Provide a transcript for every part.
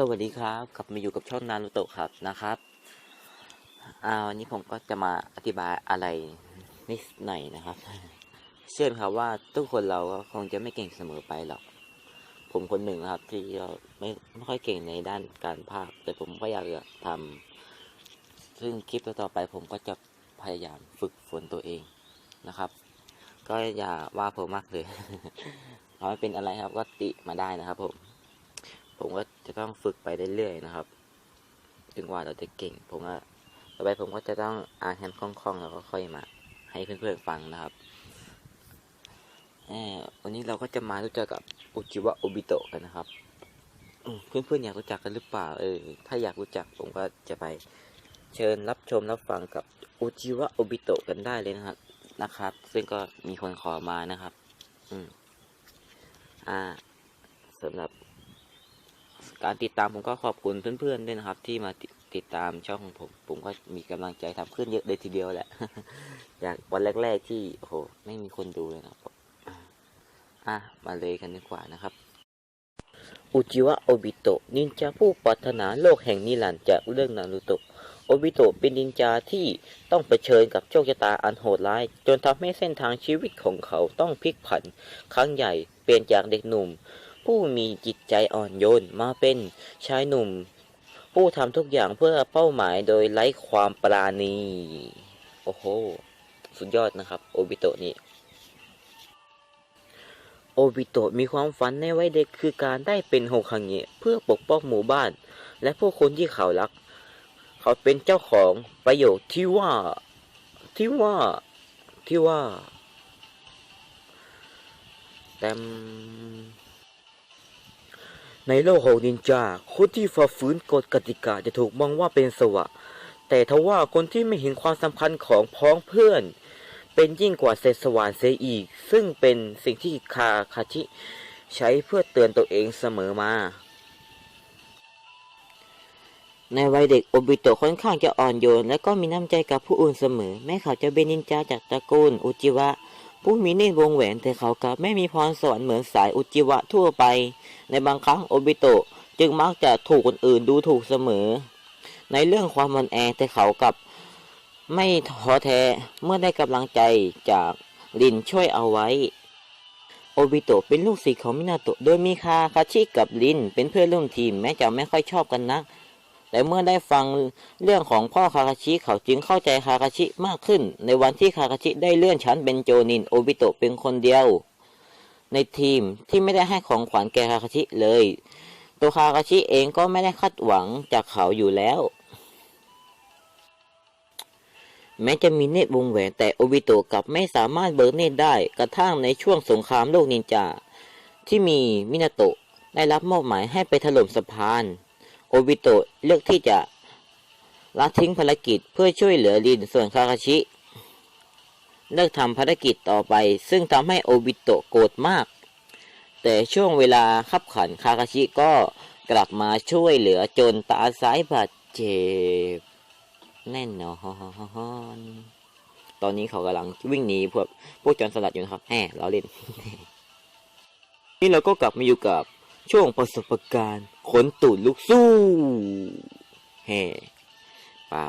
สวัสดีครับ กลับมาอยู่กับช่องนารูโตะครับนะครับอ่าวันนี้ผมก็จะมาอธิบายอะไรนิดหน่อยนะครับ เชื่อครับว่าทุกคนเราก็คงจะไม่เก่งเสมอไปหรอก ผมคนหนึ่งนะครับ ที่ไม่ไม่ค่อยเก่งในด้านการภาค แต่ผมก็อยากจะทำซึ่งคลิปต่อไปผมก็จะพยายามฝึกฝนตัวเองนะครับ ก็อย่าว่าผมมากเลยเอาไม่เป็นอะไรครับก็ติมาได้นะครับผม ผมก็จะต้องฝึกไปเรื่อยๆนะครับถึงว่าเราจะเก่ง ผมว่าต่อไปผมก็จะต้องอ่านแฮนคล่องๆแล้วก็ค่อยมา ให้เพื่อนๆฟังนะครับวันนี้เราก็จะมารู้จักกับอุจิวะโอบิโตะกันนะครับเพื่อนๆอยากรู้จักกันหรือเปล่าเออถ้าอยากรู้จักผมก็จะไปเชิญรับชมรับฟังกับอุจิวะโอบิโตะกันได้เลยนะครับนะครับ ซึ่งก็มีคนขอมานะครับ อืมอ่าสำหรับ การติดตามผมก็ขอบคุณเพื่อนๆด้วยนะครับ ที่มาติติดตามช่องของผม ผมก็มีกำลังใจทำขึ้นเยอะเลยทีเดียวแหละจากวันแรก ๆ ที่โอ้โหไม่มีคนดูเลยนะครับอะมาเลยกันดีกว่านะครับอุจิวะโอบิโตะนินจาผู้ปรารถนาโลกแห่งนิรันดร์จากเรื่องนารูโตะโอบิโตะเป็นนินจาที่ต้องเผชิญกับโชคชะตาอันโหดร้าย จนทำให้เส้นทางชีวิตของเขาต้องพลิกผัน ครั้งใหญ่เปลี่ยนจากเด็กหนุ่ม ผู้มีจิตใจอ่อนโยนมาเป็นชายหนุ่ม ผู้ทำทุกอย่างเพื่อเป้าหมายโดยไร้ความปราณี โอ้โห สุดยอดนะครับ โอบิโตะนี่โอบิโตะมีความฝันในวัยเด็กคือการได้เป็นโฮคังเงะเพื่อปกป้องหมู่บ้าน และผู้คนที่เขารัก เขาเป็นเจ้าของประโยคที่ว่าที่ว่าที่ว่าแต่ม ในโลกของนินจาคนที่ฝ่าฝืนกฎกติกาจะถูกมองว่าเป็นสวะ แต่ทว่าคนที่ไม่เห็นความสำคัญของพ้องเพื่อน เป็นยิ่งกว่าเศษสว่านเสียอีก ซึ่งเป็นสิ่งที่คาคาชิใช้เพื่อเตือนตัวเองเสมอมา ในวัยเด็กโอบิโตะค่อนข้างจะอ่อนโยน และก็มีน้ำใจกับผู้อื่นเสมอ แม้เขาจะเป็นนินจาจากตระกูลอุจิวะ ผู้มีเนตรวงแหวนแต่เขากลับไม่มีพรสวรรค์เหมือนสายอุจิวะทั่วไป ในบางครั้งโอบิโตะจึงมักจะถูกคนอื่นดูถูกเสมอ ในเรื่องความมันแอแต่เขากลับไม่ท้อแท้เมื่อได้กำลังใจจากลินช่วยเอาไว้ โอบิโตะเป็นลูกศิษย์ของมินาโตะโดยมีคาคาชิกับลินเป็นเพื่อนร่วมทีมแม้จะไม่ค่อยชอบกันนัก แต่เมื่อได้ฟังเรื่องของพ่อคาคาชิเขาจึงเข้าใจคาคาชิมากขึ้น ในวันที่คาคาชิได้เลื่อนชั้นเป็นโจนินโอบิโตะเป็นคนเดียว ในทีมที่ไม่ได้ให้ของขวัญแก่คาคาชิเลย ตัวคาคาชิเองก็ไม่ได้คาดหวังจากเขาอยู่แล้ว แม้จะมีเนตรวงแหวนแต่โอบิโตะกลับไม่สามารถเบิกเนตรได้กระทั่งในช่วงสงครามโลกนินจาที่มีมินาโตะได้รับมอบหมายให้ไปถล่มสะพาน โอบิโตะเลือกที่จะละทิ้งภารกิจเพื่อช่วยเหลือลินส่วนคาคาชิ เลิกทำภารกิจต่อไป ซึ่งทำให้โอบิโตะโกรธมาก แต่ช่วงเวลาขับขันคาคาชิก็กลับมาช่วยเหลือจนตาซ้ายบาดเจ็บแน่นอนตอนนี้เขากำลังวิ่งหนีพวกพวกโจรสลัดอยู่นะครับแหมเราเล่น นี่เราก็กลับมาอยู่กับ ช่วงประสบการณ์ขนตูดลูกสู้แฮ่เปล่า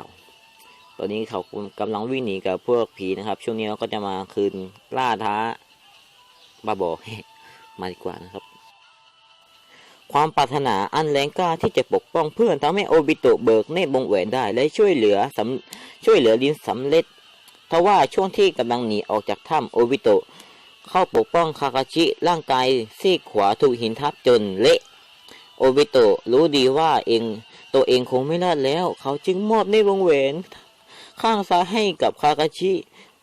ตอนนี้เขากำลังวิ่งหนีกับพวกผีนะครับ ช่วงนี้เราก็จะมาคืนล่าท้าบาบอมาดีกว่านะครับ ความปรารถนาอันแรงกล้าที่จะปกป้องเพื่อนทำให้โอบิโตะเบิกเนตรวงแหวนได้ และช่วยเหลือสำช่วยเหลือลินสำเร็จทว่าช่วงที่กำลังหนีออกจากถ้ำโอบิโตะ เข้าปกป้องคาคาชิร่างกายซีกขวาถูกหินทับจนเละ โอบิโตะรู้ดีว่าเองตัวเองคงไม่รอดแล้ว เขาจึงมอบเนวงแหวน ข้างซ้ายให้กับคาคาชิ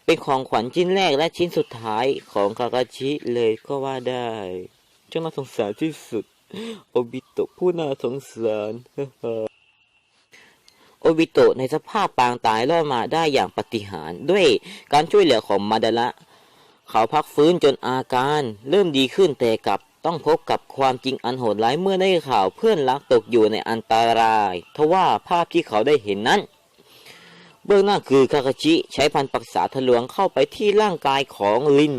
เป็นของขวัญชิ้นแรกและชิ้นสุดท้ายของคาคาชิเลยก็ว่าได้ช่างน่าสงสารที่สุด โอบิโตะผู้น่าสงสารโอบิโตะในสภาพปางตายรอดมาได้อย่างปฏิหาริย์ด้วยการช่วยเหลือของมาดาระ เขาพักฟื้นจนอาการ เริ่มดีขึ้นแต่กลับต้องพบกับความจริงอันโหดร้ายเมื่อได้ข่าวเพื่อนรักตกอยู่ในอันตรายทว่าภาพที่เขาได้เห็นนั้น เบื้องหน้าคือคาคาชิใช้พันปักษาทะลวงเข้าไปที่ร่างกายของลิน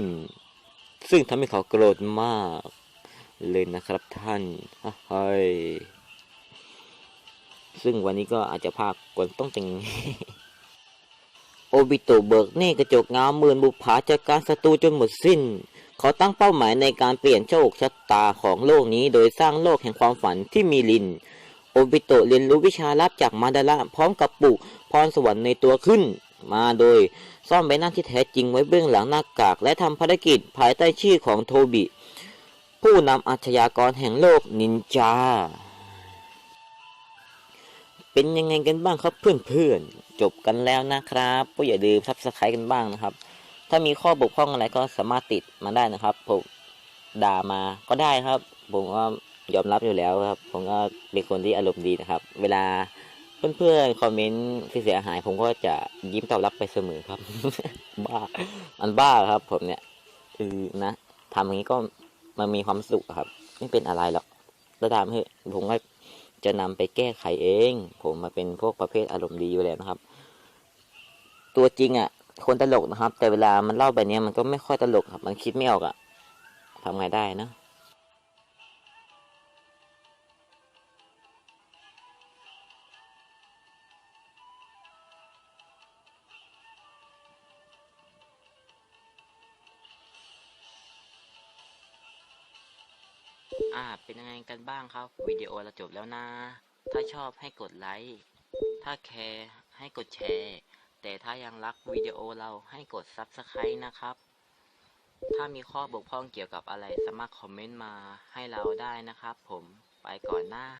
ซึ่งทำให้เขาโกรธมาก เลยนะครับท่านเฮ้ยซึ่งวันนี้ก็อาจจะพากกวนต้องติง โอบิโตะเบิกเน่กระจกเงาหมื่นบุปผาจากการศัตรูจนหมดสิ้น เขาตั้งเป้าหมายในการเปลี่ยนโชคชะตาของโลกนี้ โดยสร้างโลกแห่งความฝันที่มีลิน โอบิโตะเรียนรู้วิชาลับจากมาดาระพร้อมกับปลูกพรสวรรค์ในตัวขึ้น มาโดยซ่อนใบหน้าที่แท้จริงไว้เบื้องหลังหน้ากาก และทำภารกิจภายใต้ชื่อของโทบิ ผู้นำอาชญากรแห่งโลกนินจา เป็นยังไงกันบ้างครับเพื่อนๆ จบกันแล้วนะครับก็อย่าลืมซับสไครต์กันบ้างนะครับ ถ้ามีข้อบกพร่องอะไรก็สามารถติดมาได้นะครับ ผมด่ามาก็ได้ครับ ผมก็ยอมรับอยู่แล้วครับ ผมก็เป็นคนที่อารมณ์ดีนะครับ เวลาเพื่อนๆคอมเมนต์ที่เสียหาย ผมก็จะยิ้มตอบรับไปเสมอครับ บ้ามันบ้าครับ ผมเนี่ยคือนะทำอย่างนี้ก็มันมีความสุขครับ ไม่เป็นอะไรหรอกแล้วตามเถอะผมก็ จะนำไปแก้ไขเอง ผมมาเป็นพวกประเภทอารมณ์ดีอยู่แล้วนะครับ ตัวจริงอะ คนตลกนะครับ แต่เวลามันเล่าแบบนี้มันก็ไม่ค่อยตลกครับ มันคิดไม่ออกอะทำไงได้นะ อ่า เป็นยังไงกันบ้างครับ วิดีโอเราจบแล้วนะ ถ้าชอบให้กดไลค์ ถ้าแคร์ให้กดแชร์ แต่ถ้ายังรักวิดีโอเราให้กดซับสไคร b e นะครับ ถ้ามีข้อบกพร่องเกี่ยวกับอะไรสามารถคอมเมนต์มาให้เราได้นะครับ ผม ไปก่อนหน้า